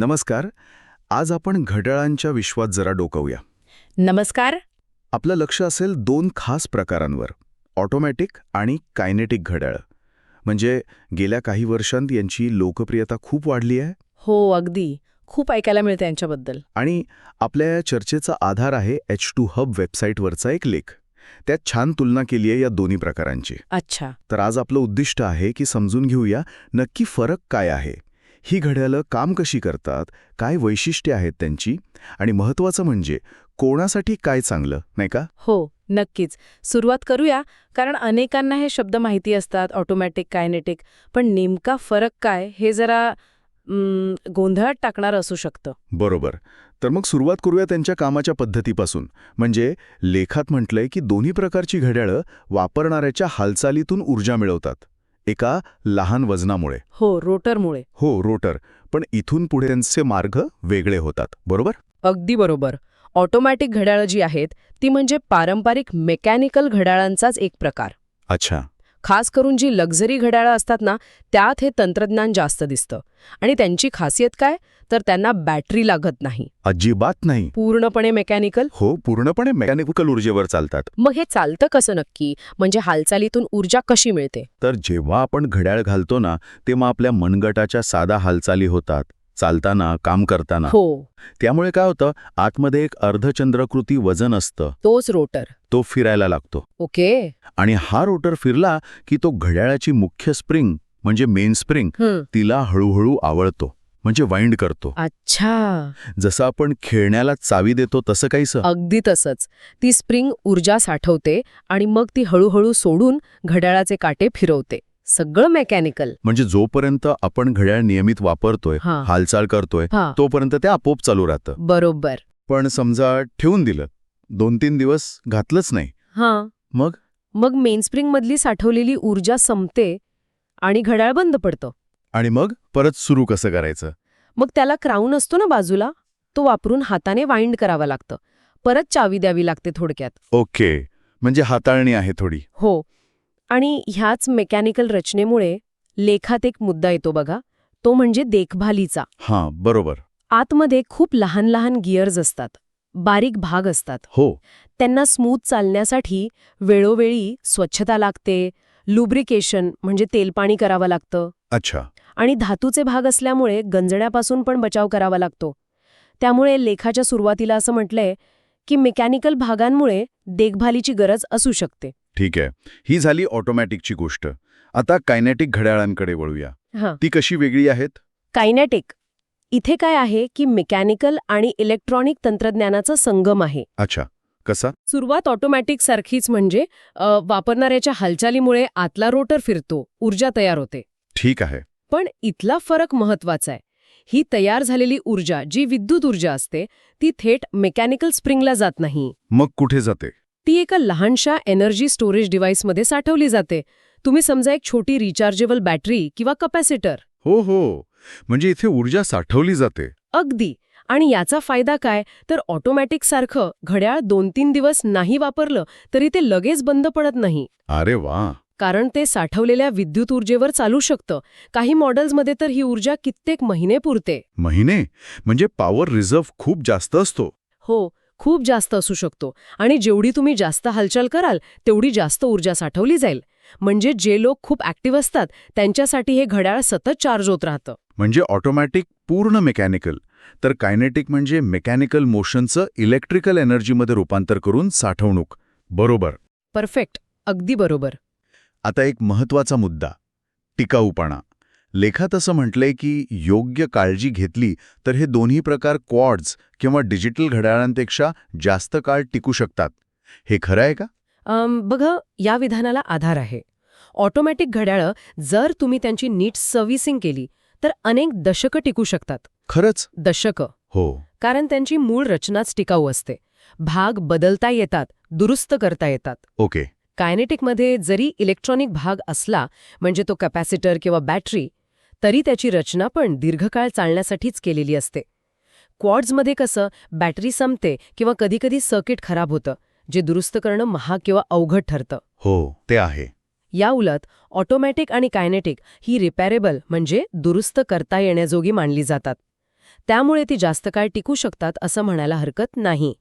नमस्कार. आज आपण घड्याळांच्या विश्वात जरा डोकवूया. नमस्कार. आपलं लक्ष असेल दोन खास प्रकारांवर ऑटोमॅटिक आणि कायनेटिक घड्याळं. म्हणजे गेल्या काही वर्षांत यांची लोकप्रियता खूप वाढली आहे. हो अगदी. खूप ऐकायला मिळतं यांच्याबद्दल. आणि आपल्या या चर्चेचा आधार आहे एच टू हब वेबसाईटवरचा एक लेख. त्यात छान तुलना केली आहे या दोन्ही प्रकारांची. अच्छा. तर आज आपलं उद्दिष्ट आहे की समजून घेऊया नक्की फरक काय आहे. ही घड्याळं काम कशी करतात काय वैशिष्ट्ये आहेत त्यांची आणि महत्त्वाचं म्हणजे कोणासाठी काय चांगलं नाही का? हो नक्कीच. सुरुवात करूया कारण अनेकांना हे शब्द माहिती असतात ऑटोमॅटिक कायनेटिक पण नेमका फरक काय हे जरा गोंधळात टाकणारं असू शकतं. बरोबर. तर मग सुरुवात करूया त्यांच्या कामाच्या पद्धतीपासून. म्हणजे लेखात म्हटलंय की दोन्ही प्रकारची घड्याळं वापरणाऱ्याच्या हालचालीतून ऊर्जा मिळवतात. एका लहान वजनामुळे. हो रोटरमुळे. हो रोटर. पण इथून पुढे त्यांचे मार्ग वेगळे होतात बरोबर? अगदी बरोबर. ऑटोमॅटिक घड्याळं जी आहेत ती म्हणजे पारंपरिक मेकॅनिकल घड्याळांचाच एक प्रकार. अच्छा. खास करून जी लक्झरी घड्याळं असतात ना त्यात हे तंत्रज्ञान जास्त दिसतं. आणि त्यांची खासियत काय? तर त्यांना बॅटरी लागत नाही. अजिबात नाही. पूर्णपणे मेकॅनिकल? हो पूर्णपणे मेकॅनिकल ऊर्जेवर चालतात. मग हे चालतं कसं नक्की? म्हणजे हालचालीतून ऊर्जा कशी मिळते? तर जेव्हा आपण घड्याळ घालतो ना तेव्हा आपल्या मनगटाच्या साधा हालचाली होतात. चालताना काम करताना. हो. त्यामुळे काय होतं आतमध्ये एक अर्धचंद्रकृती वजन असतं. तोच रोटर तो फिरायला लागतो. ओके. आणि हा रोटर फिरला की तो घड्याळाची मुख्य स्प्रिंग म्हणजे मेन स्प्रिंग. तिला हळूहळू आवळतो म्हणजे वाइंड करतो. अच्छा. जसं आपण खेळण्याला चावी देतो तसं काहीसं. अगदी तसंच. ती स्प्रिंग ऊर्जा साठवते आणि मग ती हळूहळू सोडून घड्याळाचे काटे फिरवते. सगळं मेकॅनिकल. म्हणजे जोपर्यंत आपण घड्याळ नियमित वापरतोय हा. हालचाल करतोय हा. तोपर्यंत ते आपोआप चालू राहतं. बरोबर. पण समजा ठेवून दिलं दोन तीन दिवस घातलंच नाही हां. मग? मग मेनस्प्रिंग मधली साठवलेली ऊर्जा संपते आणि घड्याळ बंद पडतं. आणि मग परत सुरू कसं करायचं? मग त्याला क्राऊन असतो ना बाजूला तो वापरून हाताने वाइंड करावं लागतं. परत चावी द्यावी लागते थोडक्यात. ओके. म्हणजे हाताळणी आहे थोडी. हो. आणि ह्याच मेकॅनिकल रचनेमुळे लेखात एक मुद्दा येतो बघा तो म्हणजे देखभालीचा. हां बरोबर. आतमध्ये खूप लहान लहान गिअर्स असतात बारीक भाग असतात. हो. त्यांना स्मूथ चालण्यासाठी वेळोवेळी स्वच्छता लागते लुब्रिकेशन म्हणजे तेलपाणी करावं लागतं. अच्छा. आणि धातूचे भाग असल्यामुळे गंजण्यापासून पण बचाव करावा लागतो. त्यामुळे लेखाच्या सुरुवातीला असं म्हटलंय की मेकॅनिकल भागांमुळे देखभालीची गरज असू शकते. ठीक आहे. ही झाली ऑटोमॅटिकची गोष्ट. आता कायनेटिक घड्याळांकडे वळूया. हां. ती कशी वेगळी आहेत? कायनेटिक इथे काय आहे की मेकॅनिकल आणि इलेक्ट्रॉनिक तंत्रज्ञानाचा संगम आहे. अच्छा. कसा? सुरुवात ऑटोमॅटिक सारखीच म्हणजे अ, वापरणाऱ्याच्या हालचालीमुळे आतला रोटर फिरतो ऊर्जा तयार होते. ठीक आहे. पण इथला फरक महत्त्वाचा आहे. ही तयार झालेली ऊर्जा जी विद्युत ऊर्जा असते ती थेट मेकॅनिकल स्प्रिंगला जात नाही. मग कुठे जाते? ती एका लहानशा एनर्जी स्टोरेज डिव्हाइसमध्ये साठवली जाते. तुम्ही समजा एक छोटी रिचार्जेबल बॅटरी किंवा कपॅसिटर. हो हो. म्हणजे इथे ऊर्जा साठवली जाते. अगदी. आणि याचा फायदा काय? तर ऑटोमॅटिक सारखं घड्याळ दोन तीन दिवस नाही वापरलं तरी ते लगेच बंद पडत नाही. अरे वा. कारण ते साठवलेल्या विद्युत ऊर्जेवर चालू शकतं. काही मॉडेल्समध्ये तर ही ऊर्जा कित्येक महिने पुरते. महिने? म्हणजे पॉवर रिझर्व्ह खूप जास्त असतो. हो. खूप जास्त असू शकतो. आणि जेवढी तुम्ही जास्त हालचाल कराल तेवढी जास्त ऊर्जा साठवली जाईल. म्हणजे जे लोक खूप ॲक्टिव्ह असतात त्यांच्यासाठी हे घड्याळ सतत चार्ज होत राहतं. म्हणजे ऑटोमॅटिक पूर्ण मेकॅनिकल तर कायनेटिक म्हणजे मेकॅनिकल मोशनचं इलेक्ट्रिकल एनर्जीमध्ये रूपांतर करून साठवणूक. बरोबर. परफेक्ट अगदी बरोबर. आता एक महत्त्वाचा मुद्दा. टिकाऊपणा. लेखात असं म्हटलंय की योग्य काळजी घेतली तर हे दोन्ही प्रकार क्वॉड्स किंवा डिजिटल घड्याळांपेक्षा जास्त काळ टिकू शकतात. हे खरं आहे का? बघा या विधानाला आधार आहे. ऑटोमॅटिक घड्याळं जर तुम्ही त्यांची नीट सर्व्हिसिंग केली तर अनेक दशकं टिकू शकतात. खरंच? दशकं. हो. कारण त्यांची मूळ रचनाच टिकाऊ असते. भाग बदलता येतात दुरुस्त करता येतात. ओके. कायनेटिकमध्ये जरी इलेक्ट्रॉनिक भाग असला म्हणजे तो कॅपॅसिटर किंवा बॅटरी तरी त्याची रचना पण दीर्घकाळ चालण्यासाठीच केलेली असते. क्वॉड्समध्ये कसं बॅटरी संपते किंवा कधीकधी सर्किट खराब होतं जे दुरुस्त करणं महाग किंवा अवघड ठरतं. हो ते आहे. या उलट ऑटोमॅटिक आणि कायनेटिक ही रिपॅरेबल म्हणजे दुरुस्त करता येण्याजोगी मानली जातात. त्यामुळे ती जास्त काळ टिकू शकतात असं म्हणायला हरकत नाही.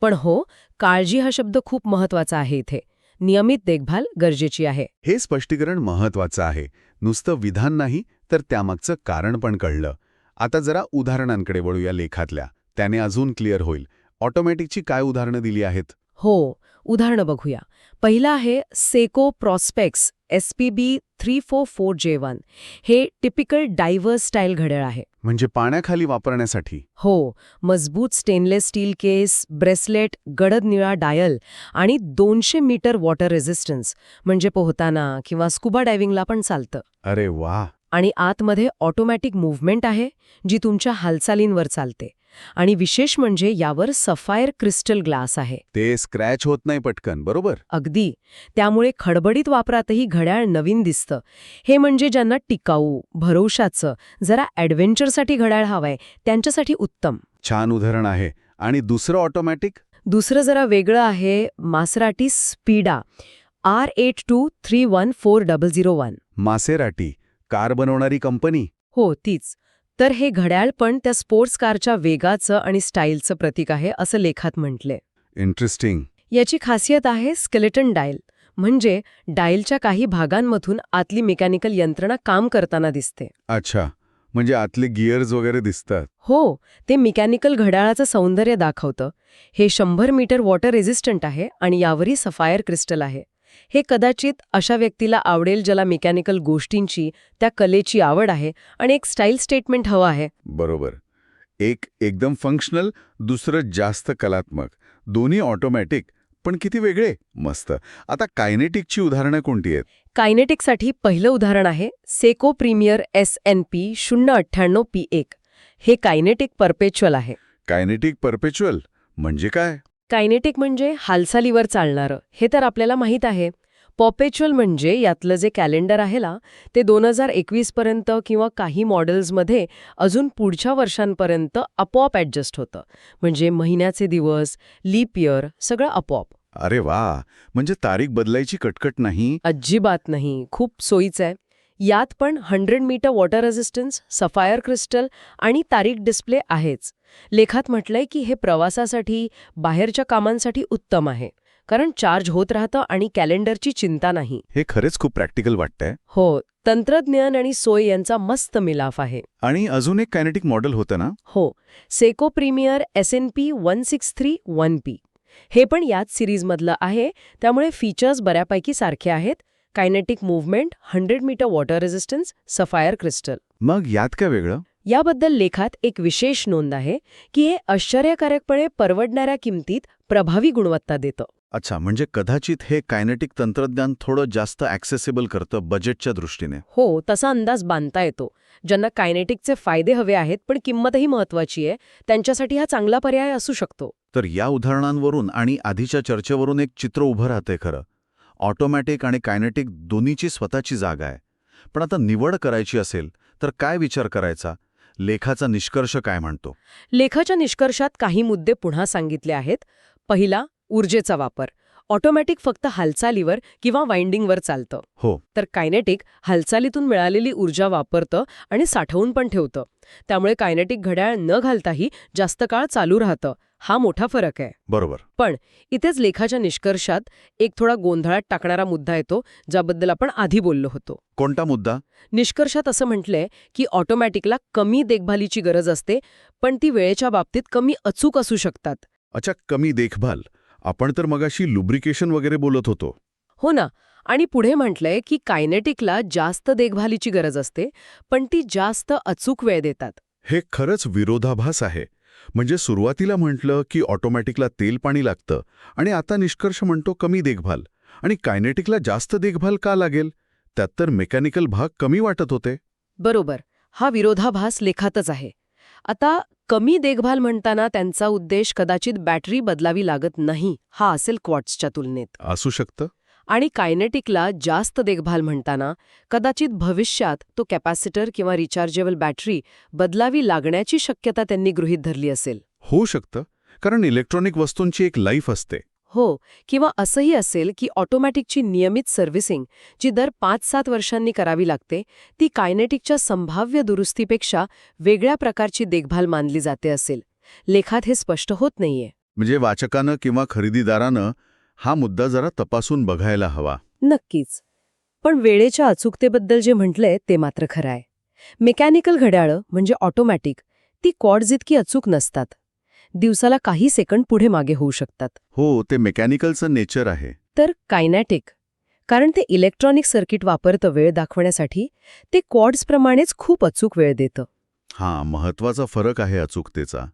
पण हो काळजी हा शब्द खूप महत्त्वाचा आहे इथे. नियमित देखभाल गरजेची आहे. हे स्पष्टीकरण महत्वाचं आहे. नुसतं विधान नाही तर त्यामागचं कारण पण कळलं. आता जरा उदाहरणांकडे वळूया लेखातल्या. त्याने अजून क्लिअर होईल. ऑटोमॅटिकची काय उदाहरणं दिली आहेत? हो उदाहरणं बघूया. पहिलं आहे Seiko Prospex S P B three four four J one. हे टिपिकल डायव्हर्स स्टाईल घड्याळ आहे. म्हणजे पाण्याखाली वापरण्यासाठी? हो मजबूत स्टेनलेस स्टील केस ब्रेसलेट गडद निळा डायल आणि दोनशे मीटर वॉटर रेझिस्टन्स. म्हणजे पोहताना किंवा स्कुबा डायव्हिंगला पण चालतं. अरे वा! आणि आतमध्ये ऑटोमॅटिक मूव्हमेंट आहे जी तुमच्या हालचालींवर चालते. आणि विशेष म्हणजे यावर सफायर क्रिस्टल ग्लास आहे. ते स्क्रॅच होत नाही पटकन बरोबर? अगदी. त्यामुळे खडबडीत वापरातही घड्याळ नवीन दिसतं. हे म्हणजे ज्यांना टिकाऊ भरवशाचं जरा ॲडव्हेंचरसाठी घड्याळ हवंय त्यांच्यासाठी उत्तम. छान उदाहरण आहे. आणि दुसरं ऑटोमॅटिक? दुसरं जरा वेगळं आहे Maserati स्पीडा. R eight two three one four double zero one. Maserati. Car बनवणारी कंपनी? हो तीच. तर हे घड्याळ पण त्या स्पोर्ट्स कारच्या वेगाचं आणि स्टाईलचं प्रतीक आहे असं लेखात म्हटले इंटरेस्टिंग याची खासियत आहे स्केलेटन डायल. म्हणजे डायलच्या काही भागांमधून आतली मेकॅनिकल यंत्रणा काम करताना दिसते. अच्छा. म्हणजे आतले गिअर्स वगैरे दिसतात. हो ते मेकॅनिकल घड्याळाचं सौंदर्य दाखवतं. हे शंभर मीटर वॉटर रेझिस्टंट आहे आणि यावरही सफायर क्रिस्टल आहे. हे कदाचित अशा व्यक्तीला आवडेल ज्याला मेकॅनिकल गोष्टींची त्या कलेची आवड आहे आणि एक स्टाईल स्टेटमेंट हवं आहे. बरोबर. एक एकदम फंक्शनल दुसरं जास्त कलात्मक. दोन्ही ऑटोमॅटिक पण किती वेगळे? मस्त. आता कायनेटिकची उदाहरणं कोणती आहेत? कायनेटिकसाठी पहिलं उदाहरण आहे Seiko Premier S N P शून्य अठ्ठ्याण्णव पी एक. हे कायनेटिक परपेच्युअल आहे. कायनेटिक परपेच्युअल म्हणजे काय? कायनेटिक म्हणजे हालचालीवर चालणारं हे तर आपल्याला माहीत आहे. पॉपेच्युअल म्हणजे यातलं जे कॅलेंडर आहे ना ते दोन हजार एकवीसपर्यंत किंवा काही मॉडेल्समध्ये अजून पुढच्या वर्षांपर्यंत आपोआप ॲडजस्ट होतं. म्हणजे महिन्याचे दिवस लीप इयर सगळं आपोआप. अरे वा! म्हणजे तारीख बदलायची कटकट नाही? अजिबात नाही. खूप सोयीचं आहे. यात पण hundred metre water resistance sapphire crystal आणि तारीख डिस्प्ले आहेच. लेखात म्हटलंय की हे प्रवासासाठी बाहेरच्या कामांसाठी उत्तम आहे. कारण चार्ज होत राहतं आणि कॅलेंडरची चिंता नाही. हे खरेच खूप प्रॅक्टिकल वाटतंय. हो तंत्रज्ञान आणि सोय यांचा मस्त मिलाफ आहे. आणि अजून एक कायनेटिक मॉडेल होतं ना? हो Seiko Premier S N P one six three one P हे पण याच सिरीजमधलं आहे. त्यामुळे फीचर्स बऱ्यापैकी सारखे आहेत. Kinetic movement hundred metre water resistance sapphire crystal मग यात काय वेगळं? याबद्दल लेखात एक विशेष नोंद आहे की हे आश्चर्यकारकपणे परवडणाऱ्या किमतीत प्रभावी गुणवत्ता देतं. अच्छा म्हणजे कदाचित हे कायनेटिक तंत्रज्ञान थोडं जास्त ॲक्सेसिबल करतं बजेटच्या दृष्टीने. हो तसा अंदाज बांधता येतो. ज्यांना कायनेटिकचे फायदे हवे आहेत पण किंमतही महत्वाची आहे त्यांच्यासाठी हा चांगला पर्याय असू शकतो. तर या उदाहरणांवरून आणि आधीच्या चर्चेवरून एक चित्र उभं राहतंय खरं. ऑटोमॅटिक आणि कायनेटिक दोन्हीची स्वतःची जागा आहे. पण आता निवड करायची असेल तर काय विचार करायचा? लेखाचा निष्कर्ष काय म्हणतो? लेखाच्या निष्कर्षात काही मुद्दे पुन्हा सांगितले आहेत. पहिला ऊर्जेचा वापर. ऑटोमॅटिक फक्त हालचालीवर किंवा वाइंडिंगवर चालतं. हो. तर कायनेटिक हालचालीतून मिळालेली ऊर्जा वापरतं आणि साठवून पण ठेवतं. त्यामुळे कायनेटिक घड्याळ न घालताही जास्त काळ चालू राहतं. हा मोठा फरक आहे. बरोबर. पण इथेच लेखाच्या निष्कर्षात एक थोडा गोंधळात टाकणारा मुद्दा येतो ज्याबद्दल आपण आधी बोललो होतो. कोणता मुद्दा? निष्कर्षात असं म्हटलंय की ऑटोमॅटिकला कमी देखभालीची गरज असते पण ती वेळेच्या बाबतीत कमी अचूक असू शकतात. अच्छा कमी देखभाल. आपण तर मगाशी लुब्रिकेशन वगैरे बोलत होतो. हो ना. आणि पुढे म्हटलंय की कायनेटिकला जास्त देखभालीची गरज असते पण ती जास्त अचूक वेळ देतात. हे खरंच विरोधाभास आहे. म्हणजे सुरुवातीला म्हटलं की ऑटोमॅटिकला तेल पाणी लागतं आणि आता निष्कर्ष म्हणतो कमी देखभाल. आणि कायनेटिकला जास्त देखभाल का लागेल? त्यात तर मेकॅनिकल भाग कमी वाटत होते. बरोबर. हा विरोधाभास लेखातच आहे. आता कमी देखभाल म्हणताना त्यांचा उद्देश कदाचित बॅटरी बदलावी लागत नाही हा असेल क्वॉट्सच्या तुलनेत. असू शकतं. आणि कायनेटिकला जास्त देखभाल म्हणताना कदाचित भविष्यात तो कॅपॅसिटर किंवा रिचार्जेबल बॅटरी बदलावी लागण्याची शक्यता त्यांनी गृहीत धरली असेल. होऊ शकतं कारण इलेक्ट्रॉनिक वस्तूंची एक लाईफ असते. हो किंवा असंही असेल की ऑटोमॅटिकची नियमित सर्व्हिसिंग जी दर पाच सात वर्षांनी करावी लागते ती कायनेटिकच्या संभाव्य दुरुस्तीपेक्षा वेगळ्या प्रकारची देखभाल मानली जाते असेल. लेखात हे स्पष्ट होत नाहीये. म्हणजे वाचकानं किंवा खरेदीदारानं हा मुद्दा जरा तपासून बघायला हवा. नक्कीच. पण वेळेच्या अचूकतेबद्दल जे म्हटलंय ते मात्र खरं आहे मेकॅनिकल घड्याळं म्हणजे ऑटोमॅटिक ती कॉर्ड्स इतकी अचूक नसतात. दिवसाला काही सेकंड पुढे मागे होऊ शकतात. हो ते मेकॅनिकलचं नेचर आहे. तर कायनॅटिक कारण ते इलेक्ट्रॉनिक सर्किट वापरतं वेळ दाखवण्यासाठी ते कॉर्ड्सप्रमाणेच खूप अचूक वेळ देतं. हां महत्त्वाचा फरक आहे अचूकतेचा.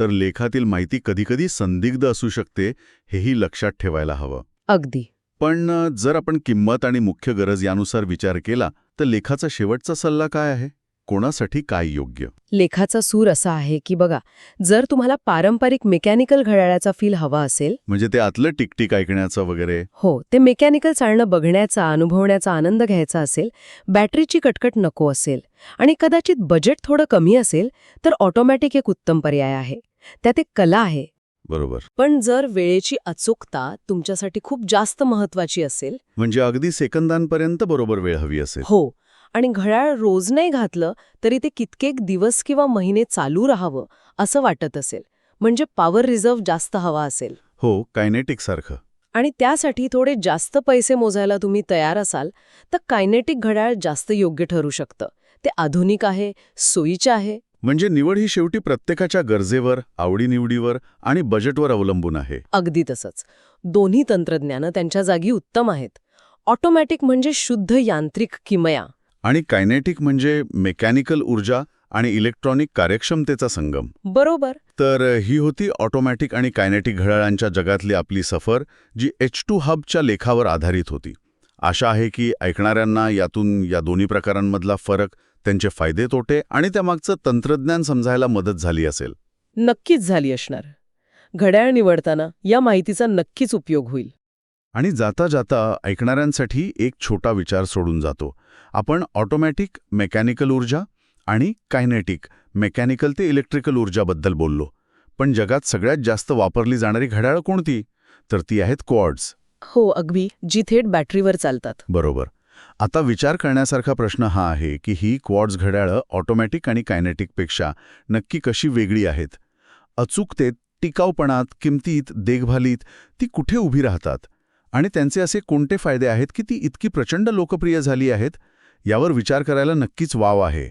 तर लेखातील माहिती कधीकधी संदिग्ध असू शकते हेही लक्षात ठेवायला हवं. अगदी. पण जर आपण किंमत आणि मुख्य गरज यानुसार विचार केला तर लेखाचा शेवटचा सल्ला काय आहे? कोणासाठी काय योग्य? लेखाचा सूर असा आहे की बघा जर तुम्हाला पारंपरिक मेकॅनिकल घड्याळाचा फील हवा असेल म्हणजे ते आतलं टिकटिक ऐकण्याचं वगैरे? हो ते मेकॅनिकल चालणं बघण्याचा अनुभवण्याचा आनंद घ्यायचा असेल बॅटरीची कटकट नको असेल आणि कदाचित बजेट थोडं कमी असेल तर ऑटोमॅटिक एक उत्तम पर्याय आहे. त्यात एक कला आहे. बरोबर. पण जर वेळेची अचूकता तुमच्यासाठी खूप जास्त महत्वाची असेल म्हणजे अगदी सेकंदांपर्यंत बरोबर वेळ हवी असेल. हो आणि घड्याळ रोज नाही घातलं तरी ते कित्येक दिवस किंवा महिने चालू राहावं असं वाटत असेल. म्हणजे पॉवर रिझर्व्ह जास्त हवा असेल. हो कायनेटिक सारखं. आणि त्यासाठी थोडे जास्त पैसे मोजायला तुम्ही तयार असाल तर कायनेटिक घड्याळ जास्त योग्य ठरू शकतं. ते आधुनिक आहे सोयीचे आहे. म्हणजे निवड ही शेवटी प्रत्येकाच्या गरजेवर आवडीनिवडीवर आणि बजेटवर अवलंबून आहे. अगदी तसंच. दोन्ही तंत्रज्ञानं त्यांच्या जागी उत्तम आहेत. ऑटोमॅटिक म्हणजे शुद्ध यांत्रिक किमया. आणि कायनेटिक म्हणजे मेकॅनिकल ऊर्जा आणि इलेक्ट्रॉनिक कार्यक्षमतेचा संगम. बरोबर. तर ही होती ऑटोमॅटिक आणि कायनेटिक घड्याळांच्या जगातली आपली सफर जी एच टू हबच्या लेखावर आधारित होती. आशा आहे की ऐकणाऱ्यांना यातून या दोन्ही प्रकारांमधला फरक त्यांचे फायदे तोटे आणि त्यामागचं तंत्रज्ञान समजायला मदत झाली असेल. नक्कीच झाली असणार. घड्याळ निवडताना या माहितीचा नक्कीच उपयोग होईल. आणि जाता जाता ऐकणाऱ्यांसाठी एक छोटा विचार सोडून जातो. आपण ऑटोमॅटिक मेकॅनिकल ऊर्जा आणि कायनेटिक मेकॅनिकल ते इलेक्ट्रिकल ऊर्जाबद्दल बोललो. पण जगात सगळ्यात जास्त वापरली जाणारी घड्याळं कोणती? तर ती आहेत क्वॉड्स. हो अगदी. जी थेट बॅटरीवर चालतात. बरोबर. आता विचार करण्यासारखा प्रश्न हा आहे की ही क्वॉड्स घड्याळं ऑटोमॅटिक आणि कायनेटिकपेक्षा नक्की कशी वेगळी आहेत? अचूकतेत टिकाऊपणात किमतीत देखभालीत ती कुठे उभी राहतात? आणि त्यांचे असे कोणते फायदे आहेत की ती इतकी प्रचंड लोकप्रिय झाली आहेत? यावर विचार करायला नक्कीच वाव आहे.